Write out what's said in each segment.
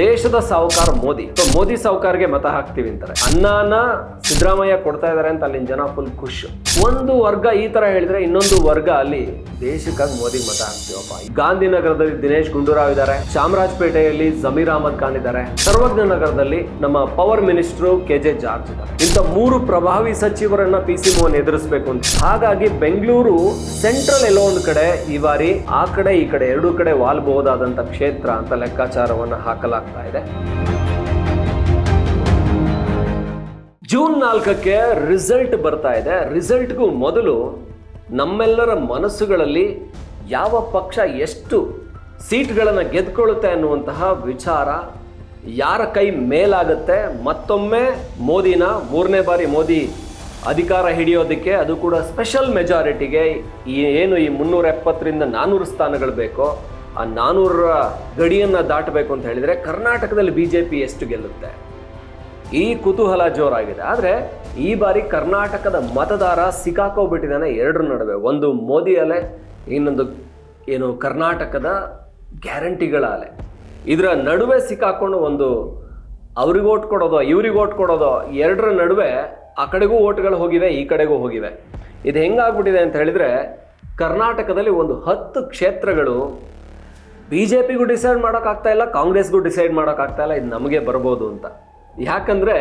ದೇಶದ ಸಾಹುಕಾರ ಮೋದಿ. ಸೊ, ಮೋದಿ ಸಾಹುಕಾರ್ಗೆ ಮತ ಹಾಕ್ತೀವಿ ಅಂತಾರೆ. ಅನ್ನಾನ ಸಿದ್ದರಾಮಯ್ಯ ಕೊಡ್ತಾ ಇದಾರೆ ಅಂತ ಅಲ್ಲಿನ ಜನ ಫುಲ್ ಖುಷ್. ಒಂದು ವರ್ಗ ಈ ತರ ಹೇಳಿದ್ರೆ ಇನ್ನೊಂದು ವರ್ಗ ಅಲ್ಲಿ ದೇಶಕ್ಕಾಗಿ ಮೋದಿ ಮತ ಹಾಕ್ತೀವಪ್ಪ. ಗಾಂಧಿನಗರದಲ್ಲಿ ದಿನೇಶ್ ಗುಂಡೂರಾವ್ ಇದ್ದಾರೆ ಚಾಮರಾಜಪೇಟೆಯಲ್ಲಿ ಜಮೀರ್ ಅಹಮದ್ ಖಾನ್ ಇದ್ದಾರೆ ಸರ್ವಜ್ಞ ನಗರದಲ್ಲಿ ನಮ್ಮ power minister K J George ಇದ್ದಾರೆ ಇಂಥ ಮೂರು ಪ್ರಭಾವಿ ಸಚಿವರನ್ನ ಪಿ ಸಿ ಮೋಹನ್ ಎದುರಿಸಬೇಕು ಅಂತ. ಹಾಗಾಗಿ ಬೆಂಗಳೂರು ಸೆಂಟ್ರಲ್ ಎಲ್ಲೋ ಒಂದು ಕಡೆ ಈ ಬಾರಿ ಆ ಕಡೆ ಈ ಕಡೆ ಎರಡೂ ಕಡೆ ವಾಲ್ಬಹುದಾದಂತ ಕ್ಷೇತ್ರ ಅಂತ ಲೆಕ್ಕಾಚಾರವನ್ನ ಹಾಕಲಾಗ್ತಾ ಇದೆ. ಜೂನ್ ನಾಲ್ಕಕ್ಕೆ ರಿಸಲ್ಟ್ ಬರ್ತಾ ಇದೆ. ರಿಸಲ್ಟ್ಗೂ ಮೊದಲು ನಮ್ಮೆಲ್ಲರ ಮನಸ್ಸುಗಳಲ್ಲಿ ಯಾವ ಪಕ್ಷ ಎಷ್ಟು ಸೀಟ್ಗಳನ್ನು ಗೆದ್ಕೊಳ್ಳುತ್ತೆ ಅನ್ನುವಂತಹ ವಿಚಾರ ಯಾರ ಕೈ ಮೇಲಾಗುತ್ತೆ, ಮತ್ತೊಮ್ಮೆ ಮೋದಿನ ಮೂರನೇ ಬಾರಿ ಮೋದಿ ಅಧಿಕಾರ ಹಿಡಿಯೋದಕ್ಕೆ ಅದು ಕೂಡ ಸ್ಪೆಷಲ್ ಮೆಜಾರಿಟಿಗೆ ಈ ಏನು ಈ ಮುನ್ನೂರ ಎಪ್ಪತ್ತರಿಂದ ನಾನ್ನೂರು ಸ್ಥಾನಗಳು ಬೇಕೋ ಆ ನಾನ್ನೂರರ ಗಡಿಯನ್ನು ದಾಟಬೇಕು ಅಂತ ಹೇಳಿದರೆ ಕರ್ನಾಟಕದಲ್ಲಿ ಬಿ ಜೆ ಪಿ ಎಷ್ಟು ಗೆಲ್ಲುತ್ತೆ? ಈ ಕುತೂಹಲ ಜೋರಾಗಿದೆ. ಆದರೆ ಈ ಬಾರಿ ಕರ್ನಾಟಕದ ಮತದಾರ ಸಿಕ್ಕಾಕೋಬಿಟ್ಟಿದ್ದಾನೆ ಎರಡರ ನಡುವೆ. ಒಂದು ಮೋದಿ ಅಲೆ, ಇನ್ನೊಂದು ಏನು ಕರ್ನಾಟಕದ ಗ್ಯಾರಂಟಿಗಳ ಅಲೆ. ಇದರ ನಡುವೆ ಸಿಕ್ಕಾಕೊಂಡು ಒಂದು ಅವ್ರಿಗೆ ಓಟ್ ಕೊಡೋದೋ, ಇವ್ರಿಗೆ ಓಟ್ ಕೊಡೋದೋ, ಎರಡರ ನಡುವೆ ಆ ಕಡೆಗೂ ಓಟ್ಗಳು ಹೋಗಿವೆ, ಈ ಕಡೆಗೂ ಹೋಗಿವೆ. ಇದು ಹೆಂಗಾಗ್ಬಿಟ್ಟಿದೆ ಅಂತ ಹೇಳಿದರೆ ಕರ್ನಾಟಕದಲ್ಲಿ ಒಂದು ಹತ್ತು ಕ್ಷೇತ್ರಗಳು ಬಿ ಜೆ ಪಿಗೂ ಡಿಸೈಡ್ ಮಾಡೋಕ್ಕಾಗ್ತಾ ಇಲ್ಲ, ಕಾಂಗ್ರೆಸ್ಗೂ ಡಿಸೈಡ್ ಮಾಡೋಕ್ಕಾಗ್ತಾ ಇಲ್ಲ, ಇದು ನಮಗೆ ಬರ್ಬೋದು ಅಂತ. ಯಾಕಂದರೆ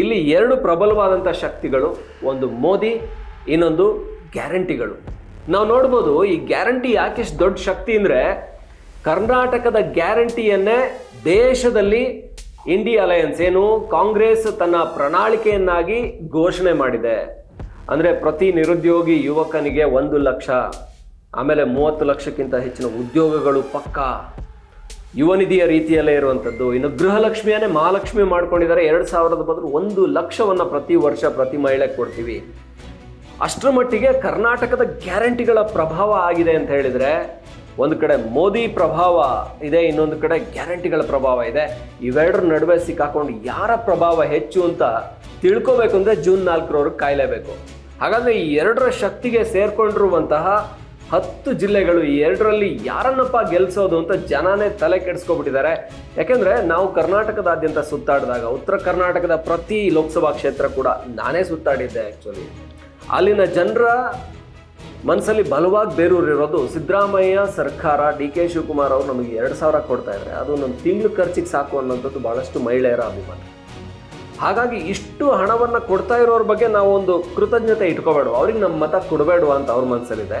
ಇಲ್ಲಿ ಎರಡು ಪ್ರಬಲವಾದಂಥ ಶಕ್ತಿಗಳು, ಒಂದು ಮೋದಿ, ಇನ್ನೊಂದು ಗ್ಯಾರಂಟಿಗಳು. ನಾವು ನೋಡ್ಬೋದು, ಈ ಗ್ಯಾರಂಟಿ ಯಾಕೆಷ್ಟು ದೊಡ್ಡ ಶಕ್ತಿ ಅಂದರೆ, ಕರ್ನಾಟಕದ ಗ್ಯಾರಂಟಿಯನ್ನೇ ದೇಶದಲ್ಲಿ ಇಂಡಿಯಾ ಅಲಯನ್ಸ್, ಏನು ಕಾಂಗ್ರೆಸ್ ತನ್ನ ಪ್ರಣಾಳಿಕೆಯನ್ನಾಗಿ ಘೋಷಣೆ ಮಾಡಿದೆ. ಅಂದರೆ ಪ್ರತಿ ನಿರುದ್ಯೋಗಿ ಯುವಕನಿಗೆ ಒಂದು ಲಕ್ಷ. ಆಮೇಲೆ ಮೂವತ್ತು ಲಕ್ಷಕ್ಕಿಂತ ಹೆಚ್ಚಿನ ಉದ್ಯೋಗಗಳು ಪಕ್ಕ. ಯುವ ನಿಧಿಯ ರೀತಿಯಲ್ಲೇ ಇರುವಂಥದ್ದು. ಇನ್ನು ಗೃಹಲಕ್ಷ್ಮಿಯನ್ನೇ ಮಹಾಲಕ್ಷ್ಮಿ ಮಾಡ್ಕೊಂಡಿದ್ದಾರೆ. ಎರಡು ಸಾವಿರದ ಬದಲು ಒಂದು ಲಕ್ಷವನ್ನು ಪ್ರತಿ ವರ್ಷ ಪ್ರತಿ ಮಹಿಳೆಗೆ ಕೊಡ್ತೀವಿ. ಅಷ್ಟರ ಮಟ್ಟಿಗೆ ಕರ್ನಾಟಕದ ಗ್ಯಾರಂಟಿಗಳ ಪ್ರಭಾವ ಆಗಿದೆ ಅಂತ ಹೇಳಿದರೆ, ಒಂದು ಕಡೆ ಮೋದಿ ಪ್ರಭಾವ ಇದೆ, ಇನ್ನೊಂದು ಕಡೆ ಗ್ಯಾರಂಟಿಗಳ ಪ್ರಭಾವ ಇದೆ. ಇವೆರಡರ ನಡುವೆ ಸಿಕ್ಕಾಕೊಂಡು ಯಾರ ಪ್ರಭಾವ ಹೆಚ್ಚು ಅಂತ ತಿಳ್ಕೋಬೇಕು ಅಂದರೆ ಜೂನ್ ನಾಲ್ಕರವರೆಗೆ ಕಾಯಲೇಬೇಕು. ಹಾಗಾದರೆ ಈ ಎರಡರ ಶಕ್ತಿಗೆ ಸೇರ್ಕೊಂಡಿರುವಂತಹ ಹತ್ತು ಜಿಲ್ಲೆಗಳು ಈ ಎರಡರಲ್ಲಿ ಯಾರನ್ನಪ್ಪ ಗೆಲ್ಸೋದು ಅಂತ ಜನನೇ ತಲೆ ಕೆಡಿಸ್ಕೊಬಿಟ್ಟಿದ್ದಾರೆ. ಯಾಕೆಂದರೆ ನಾವು ಕರ್ನಾಟಕದಾದ್ಯಂತ ಸುತ್ತಾಡಿದಾಗ, ಉತ್ತರ ಕರ್ನಾಟಕದ ಪ್ರತಿ ಲೋಕಸಭಾ ಕ್ಷೇತ್ರ ಕೂಡ ನಾನೇ ಸುತ್ತಾಡಿದ್ದೆ ಆ್ಯಕ್ಚುಲಿ ಅಲ್ಲಿನ ಜನರ ಮನಸ್ಸಲ್ಲಿ ಬಲವಾಗಿ ಬೇರೂರಿರೋದು ಸಿದ್ದರಾಮಯ್ಯ ಸರ್ಕಾರ, ಡಿ ಕೆ ಶಿವಕುಮಾರ್ ಅವರು ನಮಗೆ ಎರಡು ಸಾವಿರ ಕೊಡ್ತಾ ಇದ್ದಾರೆ. ಅದು ನಮ್ಮ ತಿಂಗಳು ಖರ್ಚಿಗೆ ಸಾಕು ಅನ್ನೋಂಥದ್ದು ಭಾಳಷ್ಟು ಮಹಿಳೆಯರ ಅಭಿಮಾನ. ಹಾಗಾಗಿ ಇಷ್ಟು ಹಣವನ್ನು ಕೊಡ್ತಾ ಇರೋರ ಬಗ್ಗೆ ನಾವು ಒಂದು ಕೃತಜ್ಞತೆ ಇಟ್ಕೋಬೇಡುವ? ಅವ್ರಿಗೆ ನಮ್ಮ ಮತ ಕೊಡಬೇಡುವ ಅಂತ ಅವ್ರ ಮನಸ್ಸಲ್ಲಿದೆ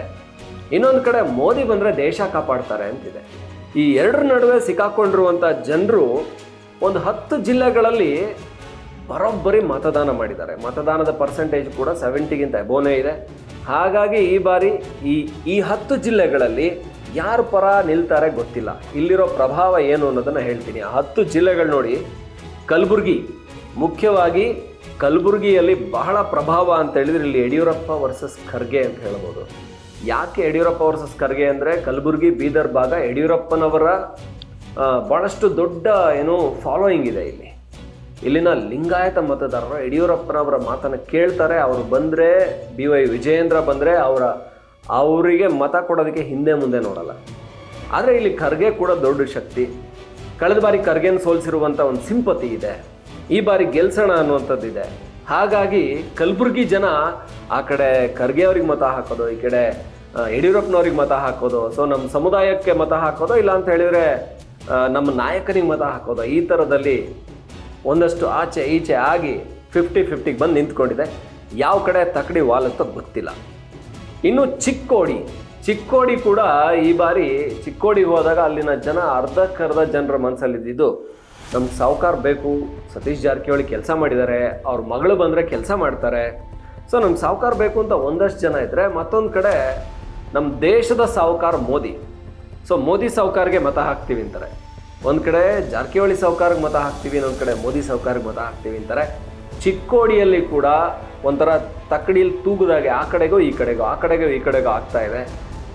ಇನ್ನೊಂದು ಕಡೆ ಮೋದಿ ಬಂದರೆ ದೇಶ ಕಾಪಾಡ್ತಾರೆ ಅಂತಿದೆ. ಈ ಎರಡರ ನಡುವೆ ಸಿಕ್ಕಾಕೊಂಡಿರುವಂಥ ಜನರು ಒಂದು ಹತ್ತು ಜಿಲ್ಲೆಗಳಲ್ಲಿ ಬರೋಬ್ಬರಿ ಮತದಾನ ಮಾಡಿದ್ದಾರೆ. ಮತದಾನದ ಪರ್ಸೆಂಟೇಜ್ ಕೂಡ ಸೆವೆಂಟಿಗಿಂತ ಎಬೋನೇ ಇದೆ. ಹಾಗಾಗಿ ಈ ಬಾರಿ ಈ ಈ ಹತ್ತು ಜಿಲ್ಲೆಗಳಲ್ಲಿ ಯಾರು ಪರ ನಿಲ್ತಾರೆ ಗೊತ್ತಿಲ್ಲ. ಇಲ್ಲಿರೋ ಪ್ರಭಾವ ಏನು ಅನ್ನೋದನ್ನು ಹೇಳ್ತೀನಿ. ಆ ಹತ್ತು ಜಿಲ್ಲೆಗಳು ನೋಡಿ, ಕಲಬುರ್ಗಿ. ಮುಖ್ಯವಾಗಿ ಕಲಬುರಗಿಯಲ್ಲಿ ಬಹಳ ಪ್ರಭಾವ ಅಂತ ಹೇಳಿದ್ರೆ ಇಲ್ಲಿ ಯಡಿಯೂರಪ್ಪ ವರ್ಸಸ್ ಖರ್ಗೆ ಅಂತ ಹೇಳ್ಬೋದು. ಯಾಕೆ ಯಡಿಯೂರಪ್ಪ ವರ್ಸಸ್ ಖರ್ಗೆ ಅಂದರೆ ಕಲಬುರಗಿ, ಬೀದರ್ ಭಾಗ ಯಡಿಯೂರಪ್ಪನವರ ಭಾಳಷ್ಟು ದೊಡ್ಡ ಏನು ಫಾಲೋಯಿಂಗ್ ಇದೆ ಇಲ್ಲಿ. ಇಲ್ಲಿನ ಲಿಂಗಾಯತ ಮತದಾರರು ಯಡಿಯೂರಪ್ಪನವರ ಮಾತನ್ನು ಕೇಳ್ತಾರೆ. ಅವರು ಬಂದರೆ, ಬಿ ವೈ ವಿಜಯೇಂದ್ರ ಬಂದರೆ ಅವರ, ಅವರಿಗೆ ಮತ ಕೊಡೋದಕ್ಕೆ ಹಿಂದೆ ಮುಂದೆ ನೋಡಲ್ಲ. ಆದರೆ ಇಲ್ಲಿ ಖರ್ಗೆ ಕೂಡ ದೊಡ್ಡ ಶಕ್ತಿ. ಕಳೆದ ಬಾರಿ ಖರ್ಗೆನ ಸೋಲಿಸಿರುವಂಥ ಒಂದು ಸಿಂಪತಿ ಇದೆ. ಈ ಬಾರಿ ಗೆಲ್ಸೋಣ ಅನ್ನುವಂಥದ್ದಿದೆ. ಹಾಗಾಗಿ ಕಲಬುರ್ಗಿ ಜನ ಆ ಕಡೆ ಖರ್ಗೆ ಅವ್ರಿಗೆ ಮತ ಹಾಕೋದು, ಈ ಕಡೆ ಯಡಿಯೂರಪ್ಪನವ್ರಿಗೆ ಮತ ಹಾಕೋದು ಸೊ ನಮ್ಮ ಸಮುದಾಯಕ್ಕೆ ಮತ ಹಾಕೋದು, ಇಲ್ಲ ಅಂತ ಹೇಳಿದರೆ ನಮ್ಮ ನಾಯಕನಿಗೆ ಮತ ಹಾಕೋದು, ಈ ಥರದಲ್ಲಿ ಒಂದಷ್ಟು ಆಚೆ ಈಚೆ ಆಗಿ ಫಿಫ್ಟಿ ಫಿಫ್ಟಿಗೆ ಬಂದು ನಿಂತ್ಕೊಂಡಿದೆ. ಯಾವ ಕಡೆ ತಕಡಿ ವಾಲತ್ತೋ ಗೊತ್ತಿಲ್ಲ. ಇನ್ನು ಚಿಕ್ಕೋಡಿ ಚಿಕ್ಕೋಡಿ ಕೂಡ ಈ ಬಾರಿ ಚಿಕ್ಕೋಡಿಗೆ ಹೋದಾಗ ಅಲ್ಲಿನ ಜನ ಅರ್ಧಕ್ಕರ್ಧ ಜನರ ಮನಸ್ಸಲ್ಲಿದ್ದು. ನಮ್ಗೆ ಸಾವುಕಾರ ಬೇಕು, ಸತೀಶ್ ಜಾರಕಿಹೊಳಿ ಕೆಲಸ ಮಾಡಿದ್ದಾರೆ ಅವ್ರ ಮಗಳು ಬಂದರೆ ಕೆಲಸ ಮಾಡ್ತಾರೆ. ಸೊ ನಮ್ಮ ಸಾವುಕಾರ ಬೇಕು ಅಂತ ಒಂದಷ್ಟು ಜನ ಇದ್ದರೆ ಮತ್ತೊಂದು ಕಡೆ ನಮ್ಮ ದೇಶದ ಸಾವುಕಾರ ಮೋದಿ. ಸೊ ಮೋದಿ ಸಾಹುಕಾರಿಗೆ ಮತ ಹಾಕ್ತೀವಿ ಅಂತಾರೆ. ಒಂದು ಕಡೆ ಜಾರಕಿಹೊಳಿ ಸಾವುಕಾರಿಗೆ ಮತ ಹಾಕ್ತೀವಿ, ಇನ್ನೊಂದು ಕಡೆ ಮೋದಿ ಸಾವುಕಾರಿಗೆ ಮತ ಹಾಕ್ತೀವಿ ಅಂತಾರೆ. ಚಿಕ್ಕೋಡಿಯಲ್ಲಿ ಕೂಡ ಒಂಥರ ತಕ್ಕಡಿಯಲ್ಲಿ ತೂಗುದಾಗೆ ಆ ಕಡೆಗೋ ಈ ಕಡೆಗೋ, ಆ ಕಡೆಗೋ ಈ ಕಡೆಗೋ ಆಗ್ತಾ ಇದೆ.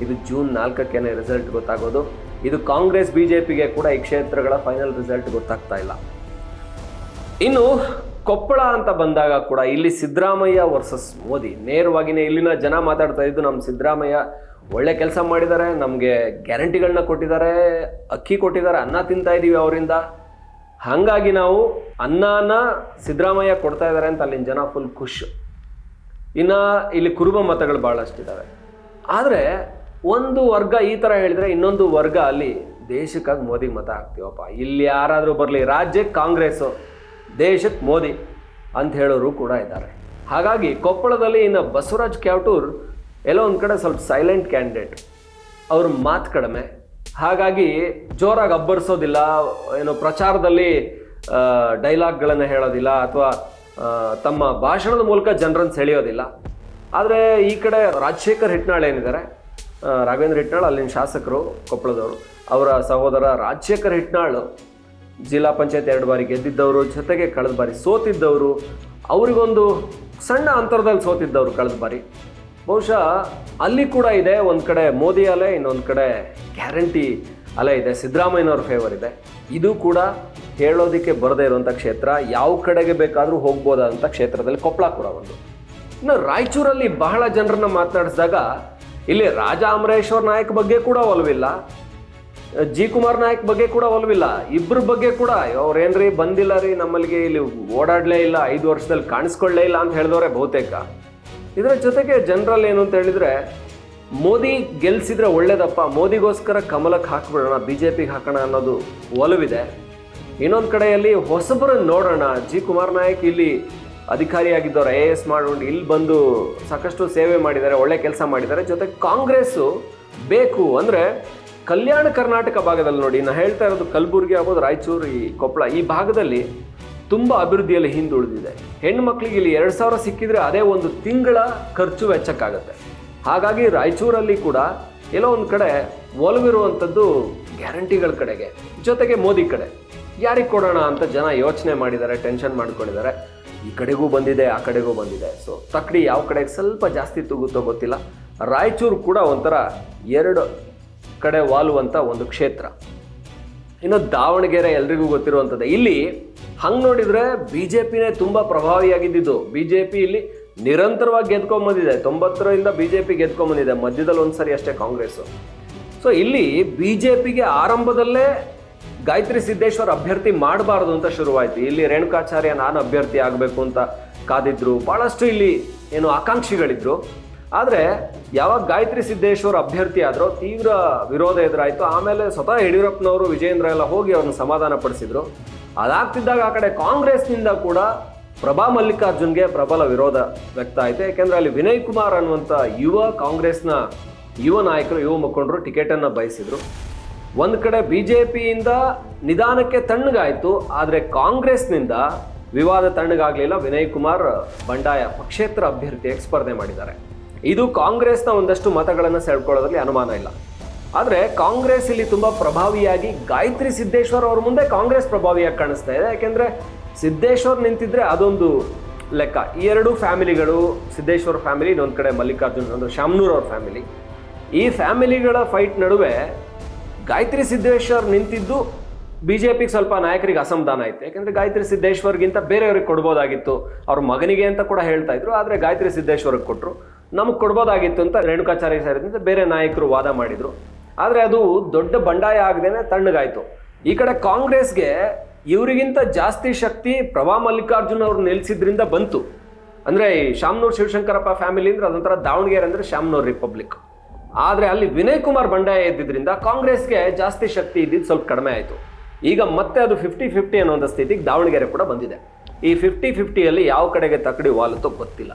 ಇದು ಜೂನ್ ನಾಲ್ಕಕ್ಕೇನೆ ರಿಸಲ್ಟ್ ಗೊತ್ತಾಗೋದು. ಇದು ಕಾಂಗ್ರೆಸ್ ಬಿ ಜೆ ಪಿಗೆ ಕೂಡ ಈ ಕ್ಷೇತ್ರಗಳ ಫೈನಲ್ ರಿಸಲ್ಟ್ ಗೊತ್ತಾಗ್ತಾ ಇಲ್ಲ. ಇನ್ನು ಕೊಪ್ಪಳ ಅಂತ ಬಂದಾಗ ಕೂಡ ಇಲ್ಲಿ ಸಿದ್ದರಾಮಯ್ಯ ವರ್ಸಸ್ ಮೋದಿ. ನೇರವಾಗಿನೇ ಇಲ್ಲಿನ ಜನ ಮಾತಾಡ್ತಾ ಇದ್ದು ನಮ್ಮ ಸಿದ್ದರಾಮಯ್ಯ ಒಳ್ಳೆ ಕೆಲಸ ಮಾಡಿದ್ದಾರೆ, ನಮಗೆ ಗ್ಯಾರಂಟಿಗಳನ್ನ ಕೊಟ್ಟಿದ್ದಾರೆ, ಅಕ್ಕಿ ಕೊಟ್ಟಿದ್ದಾರೆ, ಅನ್ನ ತಿಂತಾ ಇದ್ದೀವಿ ಅವರಿಂದ. ಹಾಗಾಗಿ ನಾವು ಅನ್ನನ ಸಿದ್ದರಾಮಯ್ಯ ಕೊಡ್ತಾ ಇದ್ದಾರೆ ಅಂತ ಅಲ್ಲಿನ ಜನ ಫುಲ್ ಖುಷ್. ಇನ್ನು ಇಲ್ಲಿ ಕುರುಬ ಮತಗಳು ಭಾಳಷ್ಟಿದ್ದಾವೆ ಆದರೆ ಒಂದು ವರ್ಗ ಈ ಥರ ಹೇಳಿದ್ರೆ ಇನ್ನೊಂದು ವರ್ಗ ಅಲ್ಲಿ ದೇಶಕ್ಕಾಗಿ ಮೋದಿಗೆ ಮತ ಹಾಕ್ತೀವಪ್ಪ. ಇಲ್ಲಿ ಯಾರಾದರೂ ಬರಲಿ, ರಾಜ್ಯಕ್ಕೆ ಕಾಂಗ್ರೆಸ್ಸು, ದೇಶಕ್ಕೆ ಮೋದಿ ಅಂತ ಹೇಳೋರು ಕೂಡ ಇದ್ದಾರೆ. ಹಾಗಾಗಿ ಕೊಪ್ಪಳದಲ್ಲಿ ಇನ್ನು ಬಸವರಾಜ್ ಕ್ಯಾವಟೂರ್ ಎಲ್ಲೋ ಒಂದು ಕಡೆ ಸ್ವಲ್ಪ ಸೈಲೆಂಟ್ ಕ್ಯಾಂಡಿಡೇಟ್ ಅವ್ರ ಮಾತು ಕಡಿಮೆ. ಹಾಗಾಗಿ ಜೋರಾಗಿ ಅಬ್ಬರಿಸೋದಿಲ್ಲ, ಏನು ಪ್ರಚಾರದಲ್ಲಿ ಡೈಲಾಗ್ಗಳನ್ನು ಹೇಳೋದಿಲ್ಲ ಅಥವಾ ತಮ್ಮ ಭಾಷಣದ ಮೂಲಕ ಜನರನ್ನು ಸೆಳೆಯೋದಿಲ್ಲ. ಆದರೆ ಈ ಕಡೆ ರಾಜಶೇಖರ್ ಹಿಟ್ನಾಳ್ ಏನಿದ್ದಾರೆ ರಾಘವೇಂದ್ರ ಹಿಟ್ನಾಳ್, ಅಲ್ಲಿನ ಶಾಸಕರು ಕೊಪ್ಪಳದವರು. ಅವರ ಸಹೋದರ ರಾಜಶೇಖರ್ ಹಿಟ್ನಾಳ್ ಜಿಲ್ಲಾ ಪಂಚಾಯತ್ ಎರಡು ಬಾರಿ ಗೆದ್ದಿದ್ದವರು, ಜೊತೆಗೆ ಕಳೆದ ಬಾರಿ ಸೋತಿದ್ದವರು, ಅವರಿಗೊಂದು ಸಣ್ಣ ಅಂತರದಲ್ಲಿ ಸೋತಿದ್ದವರು ಕಳೆದ ಬಾರಿ. ಬಹುಶಃ ಅಲ್ಲಿ ಕೂಡ ಇದೆ, ಒಂದು ಕಡೆ ಮೋದಿ ಅಲೆ, ಇನ್ನೊಂದು ಕಡೆ ಗ್ಯಾರಂಟಿ ಅಲೆ ಇದೆ, ಸಿದ್ದರಾಮಯ್ಯನವ್ರ ಫೇವರ್ ಇದೆ. ಇದು ಕೂಡ ಹೇಳೋದಕ್ಕೆ ಬರದೇ ಇರುವಂಥ ಕ್ಷೇತ್ರ, ಯಾವ ಕಡೆಗೆ ಬೇಕಾದರೂ ಹೋಗ್ಬೋದಾದಂಥ ಕ್ಷೇತ್ರದಲ್ಲಿ ಕೊಪ್ಪಳ ಕೂಡ ಒಂದು. ಇನ್ನು ರಾಯಚೂರಲ್ಲಿ ಬಹಳ ಜನರನ್ನ ಮಾತನಾಡಿಸಿದಾಗ ಇಲ್ಲಿ ರಾಜ ಅಮರೇಶ್ವರ್ ನಾಯಕ್ ಬಗ್ಗೆ ಕೂಡ ಒಲವಿಲ್ಲ, ಜಿ ಕುಮಾರ್ ನಾಯಕ್ ಬಗ್ಗೆ ಕೂಡ ಒಲವಿಲ್ಲ ಇಬ್ಬರ ಬಗ್ಗೆ ಕೂಡ. ಅವ್ರೇನ್ರಿ, ಬಂದಿಲ್ಲ ರೀ, ನಮ್ಮಲ್ಲಿಗೆ ಇಲ್ಲಿ ಓಡಾಡಲೇ ಇಲ್ಲ, ಐದು ವರ್ಷದಲ್ಲಿ ಕಾಣಿಸ್ಕೊಳ್ಳೇ ಇಲ್ಲ ಅಂತ ಹೇಳಿದವರೇ ಬಹುತೇಕ. ಇದರ ಜೊತೆಗೆ ಜನರಲ್ ಏನು ಅಂತ ಹೇಳಿದ್ರೆ, ಮೋದಿ ಗೆಲ್ಸಿದ್ರೆ ಒಳ್ಳೇದಪ್ಪ, ಮೋದಿಗೋಸ್ಕರ ಕಮಲಕ್ಕೆ ಹಾಕ್ಬಿಡೋಣ ಬಿ ಜೆ ಪಿಗೆ ಹಾಕೋಣ ಅನ್ನೋದು ಒಲವಿದೆ. ಇನ್ನೊಂದು ಕಡೆಯಲ್ಲಿ ಹೊಸಬರನ್ನು ನೋಡೋಣ, ಜಿ ಕುಮಾರ್ ನಾಯಕ್ ಇಲ್ಲಿ ಅಧಿಕಾರಿಯಾಗಿದ್ದವ್ರು ಐ ಎ ಎಸ್ ಮಾಡ್ಕೊಂಡು ಇಲ್ಲಿ ಬಂದು ಸಾಕಷ್ಟು ಸೇವೆ ಮಾಡಿದ್ದಾರೆ, ಒಳ್ಳೆ ಕೆಲಸ ಮಾಡಿದ್ದಾರೆ. ಜೊತೆಗೆ ಕಾಂಗ್ರೆಸ್ಸು ಬೇಕು ಅಂದರೆ ಕಲ್ಯಾಣ ಕರ್ನಾಟಕ ಭಾಗದಲ್ಲಿ ನೋಡಿ ನಾನು ಹೇಳ್ತಾ ಇರೋದು ಕಲಬುರಗಿ ಆಗ್ಬೋದು, ರಾಯಚೂರು, ಈ ಕೊಪ್ಪಳ, ಈ ಭಾಗದಲ್ಲಿ ತುಂಬ ಅಭಿವೃದ್ಧಿಯಲ್ಲಿ ಹಿಂದುಳಿದಿದೆ. ಹೆಣ್ಣು ಮಕ್ಕಳಿಗೆ ಇಲ್ಲಿ ಎರಡು ಸಾವಿರ ಸಿಕ್ಕಿದ್ರೆ ಅದೇ ಒಂದು ತಿಂಗಳ ಖರ್ಚು ವೆಚ್ಚಕ್ಕಾಗತ್ತೆ. ಹಾಗಾಗಿ ರಾಯಚೂರಲ್ಲಿ ಕೂಡ ಎಲ್ಲೋ ಒಂದು ಕಡೆ ಒಲವಿರುವಂಥದ್ದು ಗ್ಯಾರಂಟಿಗಳ ಕಡೆಗೆ. ಜೊತೆಗೆ ಮೋದಿ ಕಡೆ. ಯಾರಿಗೆ ಕೊಡೋಣ ಅಂತ ಜನ ಯೋಚನೆ ಮಾಡಿದ್ದಾರೆ, ಟೆನ್ಷನ್ ಮಾಡ್ಕೊಂಡಿದ್ದಾರೆ. ಈ ಕಡೆಗೂ ಬಂದಿದೆ, ಆ ಕಡೆಗೂ ಬಂದಿದೆ. ಸೊ ತಕ್ಕಡಿ ಯಾವ ಕಡೆಗೆ ಸ್ವಲ್ಪ ಜಾಸ್ತಿ ತೂಗುತ್ತೋ ಗೊತ್ತಿಲ್ಲ. ರಾಯಚೂರು ಕೂಡ ಒಂಥರ ಎರಡು ಕಡೆ ವಾಲುವಂಥ ಒಂದು ಕ್ಷೇತ್ರ. ಇನ್ನು ದಾವಣಗೆರೆ ಎಲ್ರಿಗೂ ಗೊತ್ತಿರುವಂಥದ್ದು. ಇಲ್ಲಿ ಹಂಗೆ ನೋಡಿದರೆ ಬಿ ಜೆ ಪಿನೇ ತುಂಬ ಪ್ರಭಾವಿಯಾಗಿದ್ದಿದ್ದು. ಬಿ ಜೆ ಪಿ ಇಲ್ಲಿ ನಿರಂತರವಾಗಿ ಗೆದ್ಕೊಂಬಂದಿದೆ ತೊಂಬತ್ತರಿಂದ ಬಿ ಜೆ ಪಿ ಗೆದ್ಕೊಂಬಂದಿದೆ ಮಧ್ಯದಲ್ಲಿ ಒಂದ್ಸರಿ ಅಷ್ಟೇ ಕಾಂಗ್ರೆಸ್ಸು. ಸೊ ಇಲ್ಲಿ ಬಿ ಜೆ ಪಿಗೆ ಆರಂಭದಲ್ಲೇ ಗಾಯತ್ರಿ ಸಿದ್ದೇಶ್ವರ್ ಅಭ್ಯರ್ಥಿ ಮಾಡಬಾರ್ದು ಅಂತ ಶುರುವಾಯಿತು. ಇಲ್ಲಿ ರೇಣುಕಾಚಾರ್ಯ ನಾನು ಅಭ್ಯರ್ಥಿ ಆಗಬೇಕು ಅಂತ ಕಾದಿದ್ರು. ಭಾಳಷ್ಟು ಇಲ್ಲಿ ಏನು ಆಕಾಂಕ್ಷಿಗಳಿದ್ರು. ಆದರೆ ಯಾವಾಗ ಗಾಯತ್ರಿ ಸಿದ್ದೇಶ್ವರ್ ಅಭ್ಯರ್ಥಿ ಆದರೂ ತೀವ್ರ ವಿರೋಧ ಎದುರಾಯಿತು. ಆಮೇಲೆ ಸ್ವತಃ ಯಡಿಯೂರಪ್ಪನವರು ವಿಜೇಂದ್ರ ಎಲ್ಲ ಹೋಗಿ ಅವ್ರನ್ನ ಸಮಾಧಾನ ಪಡಿಸಿದ್ರು. ಅದಾಗ್ತಿದ್ದಾಗ ಆ ಕಡೆ ಕಾಂಗ್ರೆಸ್ನಿಂದ ಕೂಡ ಪ್ರಭಾ ಮಲ್ಲಿಕಾರ್ಜುನ್ಗೆ ಪ್ರಬಲ ವಿರೋಧ ವ್ಯಕ್ತ ಆಯಿತು. ಯಾಕೆಂದರೆ ಅಲ್ಲಿ ವಿನಯ್ ಕುಮಾರ್ ಅನ್ನುವಂಥ ಯುವ ಕಾಂಗ್ರೆಸ್ನ ಯುವ ನಾಯಕರು, ಯುವ ಮುಖಂಡರು ಟಿಕೆಟನ್ನು ಬಯಸಿದ್ರು. ಒಂದು ಕಡೆ ಬಿ ಜೆ ಪಿಯಿಂದ ನಿಧಾನಕ್ಕೆ ತಣ್ಣಗಾಯಿತು, ಆದರೆ ಕಾಂಗ್ರೆಸ್ನಿಂದ ವಿವಾದ ತಣ್ಣಗಾಗಲಿಲ್ಲ. ವಿನಯ್ ಕುಮಾರ್ ಬಂಡಾಯ ಪಕ್ಷೇತರ ಅಭ್ಯರ್ಥಿಯಾಗಿ ಸ್ಪರ್ಧೆ ಮಾಡಿದ್ದಾರೆ. ಇದು ಕಾಂಗ್ರೆಸ್ನ ಒಂದಷ್ಟು ಮತಗಳನ್ನು ಸೆಳ್ಕೊಳ್ಳೋದ್ರಲ್ಲಿ ಅನುಮಾನ ಇಲ್ಲ. ಆದರೆ ಕಾಂಗ್ರೆಸ್ ಇಲ್ಲಿ ತುಂಬ ಪ್ರಭಾವಿಯಾಗಿ ಗಾಯತ್ರಿ ಸಿದ್ದೇಶ್ವರ್ ಅವ್ರ ಮುಂದೆ ಕಾಂಗ್ರೆಸ್ ಪ್ರಭಾವಿಯಾಗಿ ಕಾಣಿಸ್ತಾ ಇದೆ. ಯಾಕೆಂದರೆ ಸಿದ್ದೇಶ್ವರ್ ನಿಂತಿದ್ರೆ ಅದೊಂದು ಲೆಕ್ಕ. ಈ ಎರಡು ಫ್ಯಾಮಿಲಿಗಳು, ಸಿದ್ದೇಶ್ವರ್ ಫ್ಯಾಮಿಲಿ, ಇನ್ನೊಂದು ಕಡೆ ಮಲ್ಲಿಕಾರ್ಜುನ್ ಅಂದ್ರೆ ಶಾಮ್ನೂರ್ ಅವ್ರ ಫ್ಯಾಮಿಲಿ. ಈ ಫ್ಯಾಮಿಲಿಗಳ ಫೈಟ್ ನಡುವೆ ಗಾಯತ್ರಿ ಸಿದ್ದೇಶ್ವರ್ ನಿಂತಿದ್ದು ಬಿ ಜೆ ಪಿಗೆ ಸ್ವಲ್ಪ ನಾಯಕರಿಗೆ ಅಸಮಾಧಾನ ಆಯ್ತು ಯಾಕಂದರೆ ಗಾಯತ್ರಿ ಸಿದ್ದೇಶ್ವರ್ಗಿಂತ ಬೇರೆಯವ್ರಿಗೆ ಕೊಡ್ಬೋದಾಗಿತ್ತು. ಅವ್ರ ಮಗನಿಗೆ ಅಂತ ಕೂಡ ಹೇಳ್ತಾ ಇದ್ರು, ಆದರೆ ಗಾಯತ್ರಿ ಸಿದ್ದೇಶ್ವರ್ಗೆ ಕೊಟ್ಟರು ನಮಗೆ ಕೊಡ್ಬೋದಾಗಿತ್ತು ಅಂತ ರೇಣುಕಾಚಾರ್ಯ ಸೇರಿದಂತೆ ಬೇರೆ ನಾಯಕರು ವಾದ ಮಾಡಿದರು. ಆದರೆ ಅದು ದೊಡ್ಡ ಬಂಡಾಯ ಆಗದೇನೆ ತಣ್ಣಗಾಯಿತು. ಈ ಕಡೆ ಕಾಂಗ್ರೆಸ್ಗೆ ಇವರಿಗಿಂತ ಜಾಸ್ತಿ ಶಕ್ತಿ ಪ್ರಭಾ ಮಲ್ಲಿಕಾರ್ಜುನ್ ಅವ್ರು ನೆಲೆಸಿದ್ರಿಂದ ಬಂತು. ಅಂದರೆ ಈ ಶಾಮನೂರು ಶಿವಶಂಕರಪ್ಪ ಫ್ಯಾಮಿಲಿ ಅಂದ್ರೆ ಅದೊಂಥರ ದಾವಣಗೆರೆ ಅಂದರೆ ಶಾಮ್ನೂರ್ ರಿಪಬ್ಲಿಕ್ ಆದ್ರೆ ಅಲ್ಲಿ ವಿನಯ್ ಕುಮಾರ್ ಬಂಡಾಯ ಇದ್ದಿದ್ದರಿಂದ ಕಾಂಗ್ರೆಸ್ಗೆ ಜಾಸ್ತಿ ಶಕ್ತಿ ಇದ್ದಿದ್ದು ಸ್ವಲ್ಪ ಕಡಿಮೆ ಆಯಿತು. ಈಗ ಮತ್ತೆ ಅದು ಫಿಫ್ಟಿ ಫಿಫ್ಟಿ ಅನ್ನೋ ಒಂದು ಸ್ಥಿತಿಗೆ ದಾವಣಗೆರೆ ಕೂಡ ಬಂದಿದೆ. ಈ ಫಿಫ್ಟಿ ಫಿಫ್ಟಿಯಲ್ಲಿ ಯಾವ ಕಡೆಗೆ ತಕ್ಕಡಿ ವಾಲುತ್ತೋ ಗೊತ್ತಿಲ್ಲ.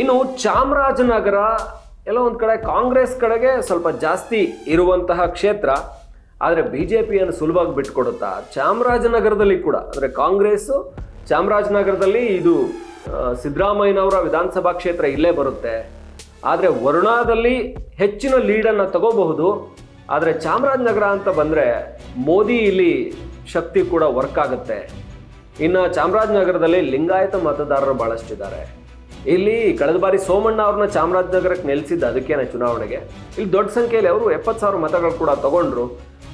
ಇನ್ನು ಚಾಮರಾಜನಗರ ಎಲ್ಲ ಒಂದು ಕಡೆ ಕಾಂಗ್ರೆಸ್ ಕಡೆಗೆ ಸ್ವಲ್ಪ ಜಾಸ್ತಿ ಇರುವಂತಹ ಕ್ಷೇತ್ರ. ಆದರೆ ಬಿ ಜೆ ಪಿಯನ್ನು ಸುಲಭವಾಗಿ ಬಿಟ್ಕೊಡುತ್ತಾ ಚಾಮರಾಜನಗರದಲ್ಲಿ ಕೂಡ, ಅಂದರೆ ಕಾಂಗ್ರೆಸ್ಸು ಚಾಮರಾಜನಗರದಲ್ಲಿ ಇದು ಸಿದ್ದರಾಮಯ್ಯನವರ ವಿಧಾನಸಭಾ ಕ್ಷೇತ್ರ ಇಲ್ಲೇ ಬರುತ್ತೆ. ಆದರೆ ವರುಣಾದಲ್ಲಿ ಹೆಚ್ಚಿನ ಲೀಡನ್ನು ತಗೋಬಹುದು. ಆದರೆ ಚಾಮರಾಜನಗರ ಅಂತ ಬಂದರೆ ಮೋದಿ ಇಲ್ಲಿ ಶಕ್ತಿ ಕೂಡ ವರ್ಕ್ ಆಗುತ್ತೆ. ಇನ್ನು ಚಾಮರಾಜನಗರದಲ್ಲಿ ಲಿಂಗಾಯತ ಮತದಾರರು ಭಾಳಷ್ಟಿದ್ದಾರೆ ಇಲ್ಲಿ ಕಳೆದ ಬಾರಿ ಸೋಮಣ್ಣ ಅವ್ರನ್ನ ಚಾಮರಾಜನಗರಕ್ಕೆ ನೆಲೆಸಿದ್ದ ಅದಕ್ಕೇನೆ ಚುನಾವಣೆಗೆ? ಇಲ್ಲಿ ದೊಡ್ಡ ಸಂಖ್ಯೆಯಲ್ಲಿ ಅವರು ಎಪ್ಪತ್ತು ಸಾವಿರ ಮತಗಳು ಕೂಡ ತಗೊಂಡ್ರು.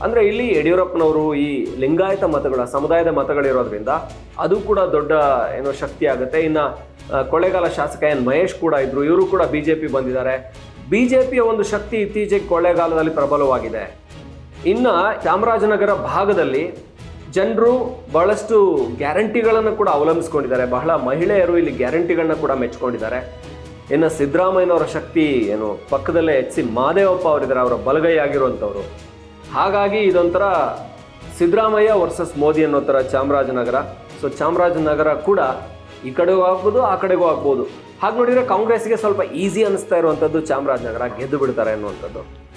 ಅಂದರೆ ಇಲ್ಲಿ ಯಡಿಯೂರಪ್ಪನವರು ಈ ಲಿಂಗಾಯತ ಮತಗಳ, ಸಮುದಾಯದ ಮತಗಳಿರೋದ್ರಿಂದ ಅದು ಕೂಡ ದೊಡ್ಡ ಏನೋ ಶಕ್ತಿ ಆಗುತ್ತೆ. ಇನ್ನು ಕೊಳ್ಳೇಗಾಲ ಶಾಸಕ ಎನ್ ಮಹೇಶ್ ಕೂಡ ಇದ್ರು. ಇವರು ಕೂಡ ಬಿ ಜೆ ಪಿ ಬಂದಿದ್ದಾರೆ. ಬಿ ಜೆ ಪಿಯ ಒಂದು ಶಕ್ತಿ ಇತ್ತೀಚೆಗೆ ಕೊಳ್ಳೇಗಾಲದಲ್ಲಿ ಪ್ರಬಲವಾಗಿದೆ. ಇನ್ನು ಚಾಮರಾಜನಗರ ಭಾಗದಲ್ಲಿ ಜನರು ಬಹಳಷ್ಟು ಗ್ಯಾರಂಟಿಗಳನ್ನು ಕೂಡ ಅವಲಂಬಿಸ್ಕೊಂಡಿದ್ದಾರೆ. ಬಹಳ ಮಹಿಳೆಯರು ಇಲ್ಲಿ ಗ್ಯಾರಂಟಿಗಳನ್ನ ಕೂಡ ಮೆಚ್ಕೊಂಡಿದ್ದಾರೆ. ಇನ್ನು ಸಿದ್ದರಾಮಯ್ಯನವರ ಶಕ್ತಿ ಏನು, ಪಕ್ಕದಲ್ಲೇ ಎಚ್ ಸಿ ಮಾದೇವಪ್ಪ ಅವರಿದ್ದಾರೆ, ಅವರ ಬಲಗೈ ಆಗಿರುವಂಥವ್ರು ಹಾಗಾಗಿ ಇದೊಂಥರ ಸಿದ್ದರಾಮಯ್ಯ ವರ್ಸಸ್ ಮೋದಿ ಅನ್ನೋ ಥರ ಚಾಮರಾಜನಗರ. ಸೊ ಚಾಮರಾಜನಗರ ಕೂಡ ಈ ಕಡೆಗೂ ಆಗ್ಬೋದು, ಆ ಕಡೆಗೂ ಆಗ್ಬೋದು. ಹಾಗೆ ನೋಡಿದರೆ ಕಾಂಗ್ರೆಸ್ಗೆ ಸ್ವಲ್ಪ ಈಸಿ ಅನಿಸ್ತಾ ಇರುವಂಥದ್ದು ಚಾಮರಾಜನಗರ, ಗೆದ್ದು ಬಿಡ್ತಾರೆ ಅನ್ನುವಂಥದ್ದು.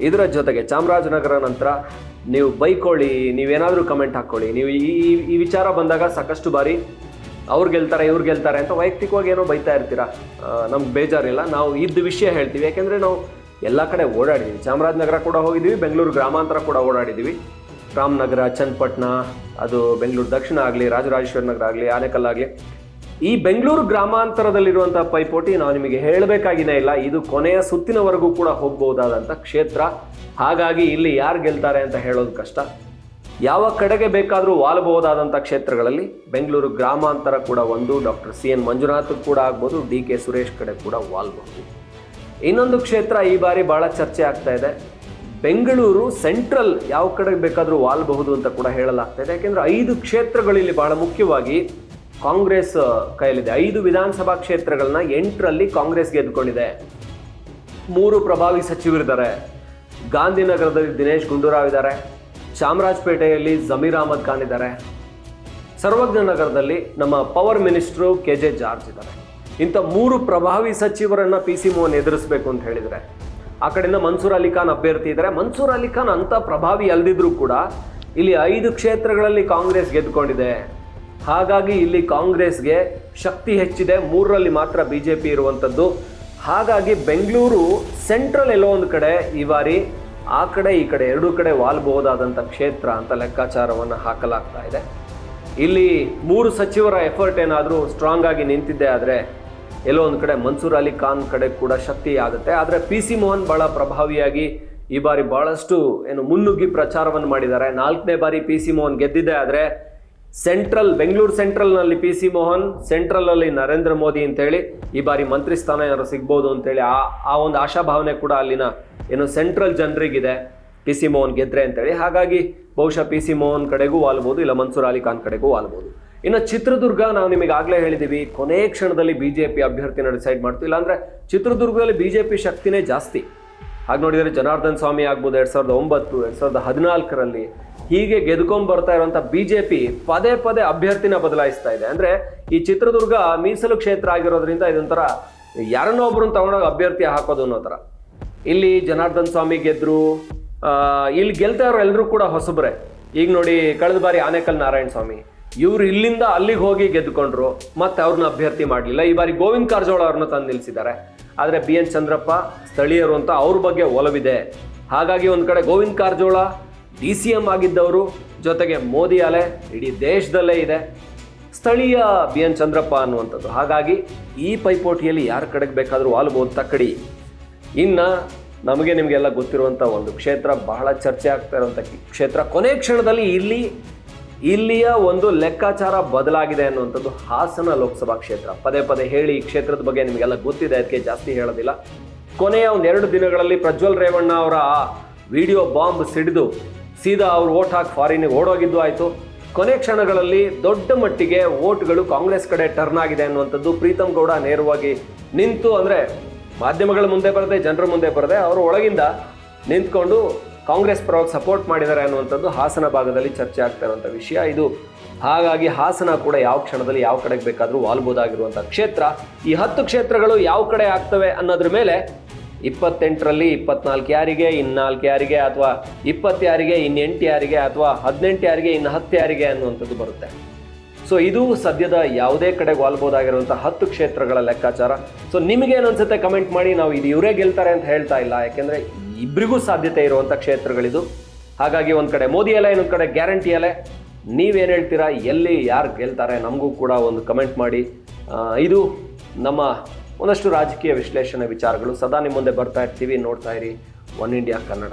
ಇದರ ಜೊತೆಗೆ ಚಾಮರಾಜನಗರ ನಂತರ ನೀವು ಬೈಕೊಳ್ಳಿ, ನೀವೇನಾದರೂ ಕಮೆಂಟ್ ಹಾಕ್ಕೊಳ್ಳಿ. ನೀವು ಈ, ಈ- ವಿಚಾರ ಬಂದಾಗ ಸಾಕಷ್ಟು ಬಾರಿ ಅವ್ರು ಗೆಲ್ತಾರೆ, ಇವ್ರು ಗೆಲ್ತಾರೆ ಅಂತ ವೈಯಕ್ತಿಕವಾಗಿ ಏನೋ ಬೈತಾ ಇರ್ತೀರ? ನಮ್ಗೆ ಬೇಜಾರಿಲ್ಲ. ನಾವು ಇದ್ದ ವಿಷಯ ಹೇಳ್ತೀವಿ. ಯಾಕೆಂದರೆ ನಾವು ಎಲ್ಲ ಕಡೆ ಓಡಾಡಿದ್ದೀವಿ ಚಾಮರಾಜನಗರ ಕೂಡ ಹೋಗಿದ್ದೀವಿ ಬೆಂಗಳೂರು ಗ್ರಾಮಾಂತರ ಕೂಡ ಓಡಾಡಿದ್ದೀವಿ ರಾಮನಗರ, ಚನ್ನಪಟ್ಟಣ, ಅದು ಬೆಂಗಳೂರು ದಕ್ಷಿಣ ಆಗಲಿ, ರಾಜರಾಜೇಶ್ವರ ನಗರ ಆಗಲಿ ಆನೇಕಲ್ ಆಗಲಿ. ಈ ಬೆಂಗಳೂರು ಗ್ರಾಮಾಂತರದಲ್ಲಿರುವಂತಹ ಪೈಪೋಟಿ ನಾವು ನಿಮಗೆ ಹೇಳಬೇಕಾಗಿನೇ ಇಲ್ಲ. ಇದು ಕೊನೆಯ ಸುತ್ತಿನವರೆಗೂ ಕೂಡ ಹೋಗಬಹುದಾದಂಥ ಕ್ಷೇತ್ರ. ಹಾಗಾಗಿ ಇಲ್ಲಿ ಯಾರು ಗೆಲ್ತಾರೆ ಅಂತ ಹೇಳೋದು ಕಷ್ಟ. ಯಾವ ಕಡೆಗೆ ಬೇಕಾದರೂ ವಾಲಬಹುದಾದಂಥ ಕ್ಷೇತ್ರಗಳಲ್ಲಿ ಬೆಂಗಳೂರು ಗ್ರಾಮಾಂತರ ಕೂಡ ಒಂದು, ಡಾಕ್ಟರ್ ಸಿ ಎನ್ ಮಂಜುನಾಥ್ ಕೂಡ ಆಗ್ಬೋದು, ಡಿ ಕೆ ಸುರೇಶ್ ಕಡೆ ಕೂಡ ವಾಲ್ಬಹುದು. ಇನ್ನೊಂದು ಕ್ಷೇತ್ರ ಈ ಬಾರಿ ಭಾಳ ಚರ್ಚೆ ಆಗ್ತಾ ಇದೆ. ಬೆಂಗಳೂರು ಸೆಂಟ್ರಲ್ ಯಾವ ಕಡೆ ಬೇಕಾದರೂ ವಾಲ್ಬಹುದು ಅಂತ ಕೂಡ ಹೇಳಲಾಗ್ತಾ ಇದೆ. ಯಾಕೆಂದರೆ ಐದು ಕ್ಷೇತ್ರಗಳಲ್ಲಿ ಬಹಳ ಮುಖ್ಯವಾಗಿ ಕಾಂಗ್ರೆಸ್ ಕೈಯಲ್ಲಿದೆ. ಐದು ವಿಧಾನಸಭಾ ಕ್ಷೇತ್ರಗಳನ್ನ ಎಂಟರಲ್ಲಿ ಕಾಂಗ್ರೆಸ್ ಗೆದ್ದುಕೊಂಡಿದೆ. ಮೂರು ಪ್ರಭಾವಿ ಸಚಿವರಿದ್ದಾರೆ. ಗಾಂಧಿನಗರದಲ್ಲಿ ದಿನೇಶ್ ಗುಂಡೂರಾವ್ ಇದ್ದಾರೆ. ಚಾಮರಾಜಪೇಟೆಯಲ್ಲಿ ಜಮೀರ್ ಅಹಮದ್ ಖಾನ್ ಇದ್ದಾರೆ. ಸರ್ವಜ್ಞ ನಗರದಲ್ಲಿ ನಮ್ಮ power minister K J George ಇದ್ದಾರೆ. ಇಂಥ ಮೂರು ಪ್ರಭಾವಿ ಸಚಿವರನ್ನ ಪಿ ಸಿ ಮೋಹನ್ ಎದುರಿಸಬೇಕು ಅಂತ ಹೇಳಿದರೆ, ಆ ಕಡೆಯಿಂದ ಮನ್ಸೂರ್ ಅಲಿ ಖಾನ್ ಅಭ್ಯರ್ಥಿ ಇದ್ದಾರೆ. ಮನ್ಸೂರ್ ಅಲಿ ಖಾನ್ ಅಂತ ಪ್ರಭಾವಿ ಅಲ್ದಿದ್ರು ಕೂಡ ಇಲ್ಲಿ ಐದು ಕ್ಷೇತ್ರಗಳಲ್ಲಿ ಕಾಂಗ್ರೆಸ್ ಗೆದ್ದುಕೊಂಡಿದೆ. ಹಾಗಾಗಿ ಇಲ್ಲಿ ಕಾಂಗ್ರೆಸ್ಗೆ ಶಕ್ತಿ ಹೆಚ್ಚಿದೆ. ಮೂರರಲ್ಲಿ ಮಾತ್ರ ಬಿ ಜೆ ಪಿ ಇರುವಂಥದ್ದು ಹಾಗಾಗಿ ಬೆಂಗಳೂರು ಸೆಂಟ್ರಲ್ ಎಲ್ಲೋ ಒಂದು ಕಡೆ ಈ ಬಾರಿ ಆ ಕಡೆ, ಈ ಕಡೆ ಎರಡೂ ಕಡೆ ವಾಲ್ಬಹುದಾದಂಥ ಕ್ಷೇತ್ರ ಅಂತ ಲೆಕ್ಕಾಚಾರವನ್ನು ಹಾಕಲಾಗ್ತಾ ಇದೆ. ಇಲ್ಲಿ ಮೂರು ಸಚಿವರ ಎಫರ್ಟ್ ಏನಾದರೂ ಸ್ಟ್ರಾಂಗ್ ಆಗಿ ನಿಂತಿದ್ದೆ ಆದರೆ ಎಲ್ಲೋ ಒಂದು ಕಡೆ ಮನ್ಸೂರ್ ಅಲಿ ಖಾನ್ ಕಡೆ ಕೂಡ ಶಕ್ತಿ ಆಗುತ್ತೆ. ಆದರೆ ಪಿ ಸಿ ಮೋಹನ್ ಬಹಳ ಪ್ರಭಾವಿಯಾಗಿ ಈ ಬಾರಿ ಭಾಳಷ್ಟು ಏನು ಮುನ್ನುಗ್ಗಿ ಪ್ರಚಾರವನ್ನು ಮಾಡಿದ್ದಾರೆ. ನಾಲ್ಕನೇ ಬಾರಿ ಪಿ ಸಿ ಮೋಹನ್ ಗೆದ್ದಿದೆ ಆದರೆ ಸೆಂಟ್ರಲ್ ಬೆಂಗಳೂರು ಸೆಂಟ್ರಲ್ನಲ್ಲಿ ಪಿ ಸಿ ಮೋಹನ್ ಸೆಂಟ್ರಲಲ್ಲಿ ನರೇಂದ್ರ ಮೋದಿ ಅಂತೇಳಿ ಈ ಬಾರಿ ಮಂತ್ರಿ ಸ್ಥಾನ ಏನಾದ್ರು ಸಿಗ್ಬೋದು ಅಂತೇಳಿ ಆ ಆ ಒಂದು ಆಶಾಭಾವನೆ ಕೂಡ ಅಲ್ಲಿನ ಏನು ಸೆಂಟ್ರಲ್ ಜನರಿಗಿದೆ ಪಿ ಸಿ ಮೋಹನ್ ಗೆದ್ರೆ ಅಂತೇಳಿ. ಹಾಗಾಗಿ ಬಹುಶಃ ಪಿ ಸಿ ಮೋಹನ್ ಕಡೆಗೂ ವಾಲ್ಬೋದು, ಇಲ್ಲ ಮನ್ಸೂರ್ ಅಲಿ ಖಾನ್ ಕಡೆಗೂ ವಾಲ್ಬೋದು. ಇನ್ನು ಚಿತ್ರದುರ್ಗ ನಾವು ನಿಮಗೆ ಆಗಲೇ ಹೇಳಿದ್ದೀವಿ ಕೊನೆ ಕ್ಷಣದಲ್ಲಿ ಬಿ ಜೆ ಪಿ ಅಭ್ಯರ್ಥಿನ ಡಿಸೈಡ್ ಮಾಡ್ತೀವಿ ಇಲ್ಲಾಂದರೆ ಚಿತ್ರದುರ್ಗದಲ್ಲಿ ಬಿ ಜೆ ಪಿ ಶಕ್ತಿನೇ ಜಾಸ್ತಿ. ಹಾಗೆ ನೋಡಿದರೆ ಜನಾರ್ದನ್ ಸ್ವಾಮಿ ಆಗ್ಬೋದು, ಎರಡು ಸಾವಿರದ ಒಂಬತ್ತು, ಎರಡು ಸಾವಿರದ ಹದಿನಾಲ್ಕರಲ್ಲಿ ಹೀಗೆ ಗೆದ್ಕೊಂಡ್ ಬರ್ತಾ ಇರುವಂತ ಬಿಜೆಪಿ ಪದೇ ಪದೇ ಅಭ್ಯರ್ಥಿನ ಬದಲಾಯಿಸ್ತಾ ಇದೆ. ಅಂದ್ರೆ ಈ ಚಿತ್ರದುರ್ಗ ಮೀಸಲು ಕ್ಷೇತ್ರ ಆಗಿರೋದ್ರಿಂದ ಇದೊಂಥರ ಯಾರನ್ನೋ ಒಬ್ಬರನ್ನ ತಗೊಂಡೋಗಿ ಅಭ್ಯರ್ಥಿ ಹಾಕೋದು ಅನ್ನೋ ಥರ. ಇಲ್ಲಿ ಜನಾರ್ದನ್ ಸ್ವಾಮಿ ಗೆದ್ರು ಇಲ್ಲಿ ಗೆಲ್ತಾ ಇರೋ ಎಲ್ಲರೂ ಕೂಡ ಹೊಸಬ್ರೆ. ಈಗ ನೋಡಿ ಕಳೆದ ಬಾರಿ ಆನೇಕಲ್ ನಾರಾಯಣ ಸ್ವಾಮಿ. ಇವರು ಇಲ್ಲಿಂದ ಅಲ್ಲಿಗೆ ಹೋಗಿ ಗೆದ್ದುಕೊಂಡ್ರು ಮತ್ತೆ ಅವ್ರನ್ನ ಅಭ್ಯರ್ಥಿ ಮಾಡಲಿಲ್ಲ. ಈ ಬಾರಿ ಗೋವಿಂದ ಕಾರಜೋಳ ಅವ್ರನ್ನ ತಂದು ನಿಲ್ಲಿಸಿದ್ದಾರೆ ಆದರೆ ಬಿ ಎನ್ ಚಂದ್ರಪ್ಪ ಸ್ಥಳೀಯರು ಅಂತ ಅವ್ರ ಬಗ್ಗೆ ಒಲವಿದೆ. ಹಾಗಾಗಿ ಒಂದು ಕಡೆ Govinda Karjol D C M ಆಗಿದ್ದವರು ಜೊತೆಗೆ ಮೋದಿ ಅಲೆ ಇಡೀ ದೇಶದಲ್ಲೇ ಇದೆ. ಸ್ಥಳೀಯ ಬಿ ಎನ್ ಚಂದ್ರಪ್ಪ ಅನ್ನುವಂಥದ್ದು. ಹಾಗಾಗಿ ಈ ಪೈಪೋಟಿಯಲ್ಲಿ ಯಾರ ಕಡೆಗೆ ಬೇಕಾದರೂ ವಾಲ್ಬೋದು ತಕ್ಕಡಿ ಇನ್ನು ನಮಗೆ ನಿಮಗೆಲ್ಲ ಗೊತ್ತಿರುವಂಥ ಒಂದು ಕ್ಷೇತ್ರ ಬಹಳ ಚರ್ಚೆ ಆಗ್ತಾ ಇರುವಂಥ ಕ್ಷೇತ್ರ. ಕೊನೆ ಕ್ಷಣದಲ್ಲಿ ಇಲ್ಲಿ, ಇಲ್ಲಿಯ ಒಂದು ಲೆಕ್ಕಾಚಾರ ಬದಲಾಗಿದೆ ಅನ್ನುವಂಥದ್ದು ಹಾಸನ ಲೋಕಸಭಾ ಕ್ಷೇತ್ರ. ಪದೇ ಪದೇ ಹೇಳಿ ಈ ಕ್ಷೇತ್ರದ ಬಗ್ಗೆ ನಿಮಗೆಲ್ಲ ಗೊತ್ತಿದೆ, ಅದಕ್ಕೆ ಜಾಸ್ತಿ ಹೇಳೋದಿಲ್ಲ. ಕೊನೆಯ ಒಂದೆರಡು ದಿನಗಳಲ್ಲಿ ಪ್ರಜ್ವಲ್ ರೇವಣ್ಣ ಅವರ ವಿಡಿಯೋ ಬಾಂಬ್ ಸಿಡಿದು ಸೀದಾ ಅವ್ರು ಓಟ್ ಹಾಕಿ ಫಾರಿನಿಗೆ ಓಡೋಗಿದ್ದು ಆಯಿತು. ಕೊನೆ ಕ್ಷಣಗಳಲ್ಲಿ ದೊಡ್ಡ ಮಟ್ಟಿಗೆ ಓಟ್ಗಳು ಕಾಂಗ್ರೆಸ್ ಕಡೆ ಟರ್ನ್ ಆಗಿದೆ ಅನ್ನುವಂಥದ್ದು ಪ್ರೀತಮ್ ಗೌಡ ನೇರವಾಗಿ ನಿಂತು ಅಂದರೆ ಮಾಧ್ಯಮಗಳ ಮುಂದೆ ಬರದೆ, ಜನರ ಮುಂದೆ ಬರದೆ ಅವರು ಒಳಗಿಂದ ನಿಂತ್ಕೊಂಡು ಕಾಂಗ್ರೆಸ್ ಪರವಾಗಿ ಸಪೋರ್ಟ್ ಮಾಡಿದ್ದಾರೆ ಅನ್ನುವಂಥದ್ದು ಹಾಸನ ಭಾಗದಲ್ಲಿ ಚರ್ಚೆ ಆಗ್ತಾ ಇರುವಂಥ ವಿಷಯ ಇದು. ಹಾಗಾಗಿ ಹಾಸನ ಕೂಡ ಯಾವ ಕ್ಷಣದಲ್ಲಿ ಯಾವ ಕಡೆಗೆ ಬೇಕಾದರೂ ವಾಲ್ಬೋದಾಗಿರುವಂಥ ಕ್ಷೇತ್ರ. ಈ ಹತ್ತು ಕ್ಷೇತ್ರಗಳು ಯಾವ ಕಡೆ ಆಗ್ತವೆ ಅನ್ನೋದ್ರ ಮೇಲೆ ಇಪ್ಪತ್ತೆಂಟರಲ್ಲಿ ಇಪ್ಪತ್ನಾಲ್ಕು ಯಾರಿಗೆ, ಇನ್ನಾಲ್ಕು ಯಾರಿಗೆ ಅಥವಾ ಇಪ್ಪತ್ತು ಯಾರಿಗೆ, ಇನ್ನೆಂಟು ಯಾರಿಗೆ ಅಥವಾ ಹದಿನೆಂಟು ಯಾರಿಗೆ, ಇನ್ನು ಹತ್ತು ಯಾರಿಗೆ ಅನ್ನುವಂಥದ್ದು ಬರುತ್ತೆ. ಸೊ ಇದು ಸದ್ಯದ ಯಾವುದೇ ಕಡೆಗೆ ವಾಲ್ಬೋದಾಗಿರುವಂಥ ಹತ್ತು ಕ್ಷೇತ್ರಗಳ ಲೆಕ್ಕಾಚಾರ. ಸೊ ನಿಮಗೇನು ಅನ್ಸುತ್ತೆ ಕಮೆಂಟ್ ಮಾಡಿ, ನಾವು ಇದು ಇವರೇ ಗೆಲ್ತಾರೆ ಅಂತ ಹೇಳ್ತಾ ಇಲ್ಲ. ಯಾಕೆಂದರೆ ಇಬ್ಬರಿಗೂ ಸಾಧ್ಯತೆ ಇರುವಂಥ ಕ್ಷೇತ್ರಗಳಿದು. ಹಾಗಾಗಿ ಒಂದು ಕಡೆ ಮೋದಿ ಅಲೆ, ಇನ್ನೊಂದು ಕಡೆ ಗ್ಯಾರಂಟಿ ಅಲೆ. ನೀವೇನು ಹೇಳ್ತೀರಾ? ಎಲ್ಲಿ ಯಾರು ಗೆಲ್ತಾರೆ? ನಮಗೂ ಕೂಡ ಒಂದು ಕಮೆಂಟ್ ಮಾಡಿ. ಇದು ನಮ್ಮ ಒಂದಷ್ಟು ರಾಜಕೀಯ ವಿಶ್ಲೇಷಣೆ ವಿಚಾರಗಳು ಸದಾ ನಿಮ್ಮ ಮುಂದೆ ಬರ್ತಾ ಇರ್ತೀವಿ. ನೋಡ್ತಾ ಇರಿ. One India Kannada.